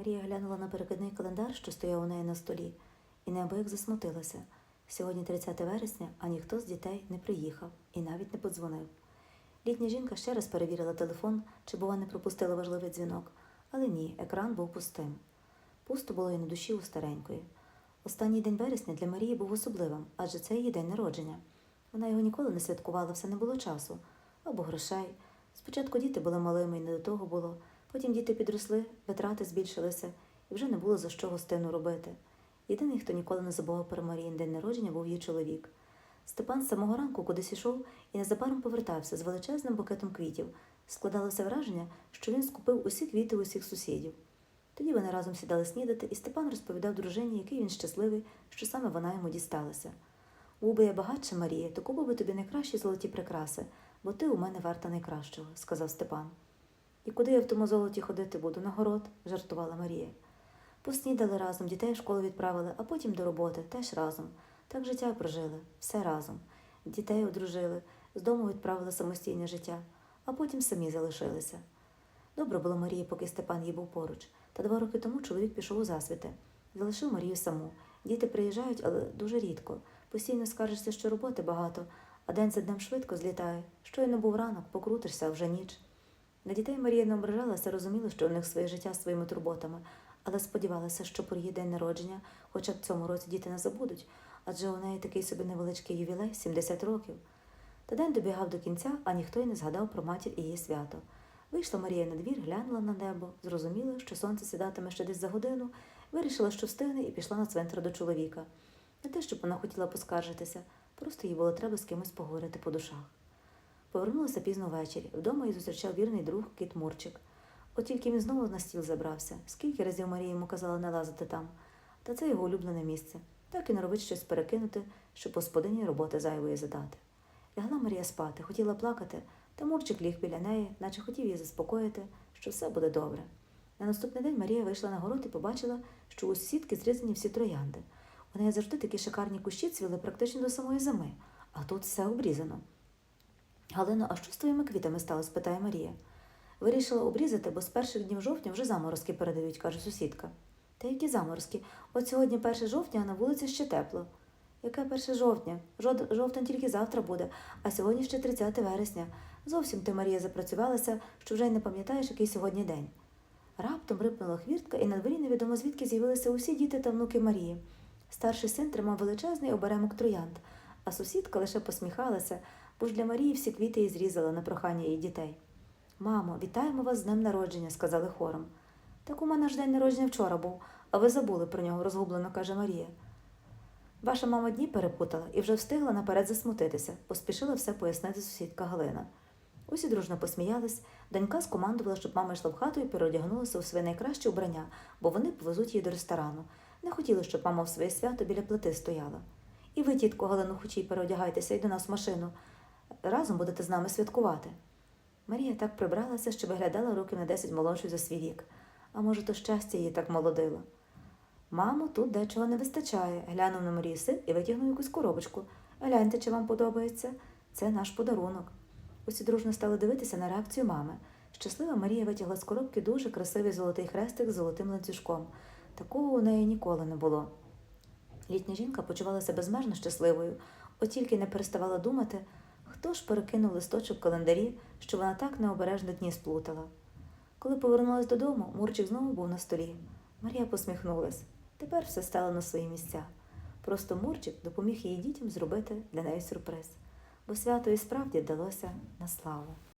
Марія глянула на перекидний календар, що стояв у неї на столі, і неабияк засмутилася. Сьогодні 30 вересня, а ніхто з дітей не приїхав і навіть не подзвонив. Літня жінка ще раз перевірила телефон, чи, бува, не пропустила важливий дзвінок, але ні, екран був пустим. Пусто було і на душі у старенької. Останній день вересня для Марії був особливим, адже це її день народження. Вона його ніколи не святкувала, все не було часу або грошей. Спочатку діти були малими і не до того було, потім діти підросли, витрати збільшилися, і вже не було за що гостину робити. Єдиний, хто ніколи не забував про Маріїн день народження, був її чоловік. Степан з самого ранку кудись ішов і незабаром повертався з величезним букетом квітів. Складалося враження, що він скупив усі квіти усіх сусідів. Тоді вони разом сідали снідати, і Степан розповідав дружині, який він щасливий, що саме вона йому дісталася. Був би я багатша, Марія, то купив би тобі найкращі золоті прикраси, бо ти у мене варта найкращого, сказав Степан. І куди я в тому золоті ходити буду? На город, жартувала Марія. Поснідали разом, дітей в школу відправили, а потім до роботи, теж разом. Так життя прожили, все разом. Дітей одружили, з дому відправили самостійне життя, а потім самі залишилися. Добре було Марії, поки Степан їй був поруч. Та два роки тому чоловік пішов у засвіти. Залишив Марію саму. Діти приїжджають, але дуже рідко. Постійно скаржишся, що роботи багато, а день за днем швидко злітає. Щойно був ранок, покрутишся, вже ніч. На дітей Марія не ображалася, розуміла, що у них своє життя своїми турботами, але сподівалася, що про її день народження, хоча б цьому році діти не забудуть, адже у неї такий собі невеличкий ювілей 70 років. Та день добігав до кінця, а ніхто й не згадав про матір і її свято. Вийшла Марія на двір, глянула на небо, зрозуміла, що сонце сідатиме ще десь за годину, вирішила, що встигне, і пішла на цвинтар до чоловіка. Не те, щоб вона хотіла поскаржитися, просто їй було треба з кимось поговорити по душах. Повернулася пізно ввечері. Вдома її зустрічав вірний друг кіт Мурчик. От тільки він знову на стіл забрався. Скільки разів Марія йому казала не лазити там. Та це його улюблене місце. Так і не робить щось перекинути, щоб господині роботи зайвої задати. Лягла Марія спати, хотіла плакати, та Мурчик ліг біля неї, наче хотів її заспокоїти, що все буде добре. На наступний день Марія вийшла на город і побачила, що у сусідки зрізані всі троянди. У неї завжди такі шикарні кущі цвіли практично до самої зими, а тут все обрізано. Галино, а що з твоїми квітами сталося? питає Марія. Вирішила обрізати, бо з перших днів жовтня вже заморозки передають, каже сусідка. Та які заморозки? От сьогодні 1 жовтня, а на вулиці ще тепло. Яке 1 жовтня? Жовтень тільки завтра буде, а сьогодні ще 30 вересня. Зовсім ти, Марія, запрацювалася, що вже й не пам'ятаєш, який сьогодні день. Раптом рипнула хвіртка, і на дворі невідомо звідки з'явилися усі діти та внуки Марії. Старший син тримав величезний оберемок троянд, а сусідка лише посміхалася, бо ж для Марії всі квіти і зрізала на прохання її дітей. Мамо, вітаємо вас з днем народження, сказали хором. Так у мене ж день народження вчора був, а ви забули про нього, розгублено каже Марія. Ваша мама дні перепутала і вже встигла наперед засмутитися, поспішила все пояснити сусідка Галина. Усі дружно посміялись, донька скомандувала, щоб мама йшла в хату і переодягнулася у своє найкраще вбрання, бо вони повезуть її до ресторану. Не хотіли, щоб мама в своє свято біля плити стояла. І ви, тітко Галину, хочій переодягайтеся і до нас в машину. Разом будете з нами святкувати. Марія так прибралася, що виглядала років на десять молодшою за свій вік. А може, то щастя її так молодило. Мамо, тут дечого не вистачає, глянув на Марію син і витягнув якусь коробочку. Гляньте, чи вам подобається. Це наш подарунок. Усі дружно стали дивитися на реакцію мами. Щаслива Марія витягла з коробки дуже красивий золотий хрестик з золотим ланцюжком. Такого у неї ніколи не було. Літня жінка почувалася безмежно щасливою, от тільки не переставала думати, хто ж перекинув листочок в календарі, що вона так необережно дні сплутала. Коли повернулась додому, Мурчик знову був на столі. Марія посміхнулась. Тепер все стало на свої місця. Просто Мурчик допоміг її дітям зробити для неї сюрприз, бо свято і справді вдалося на славу.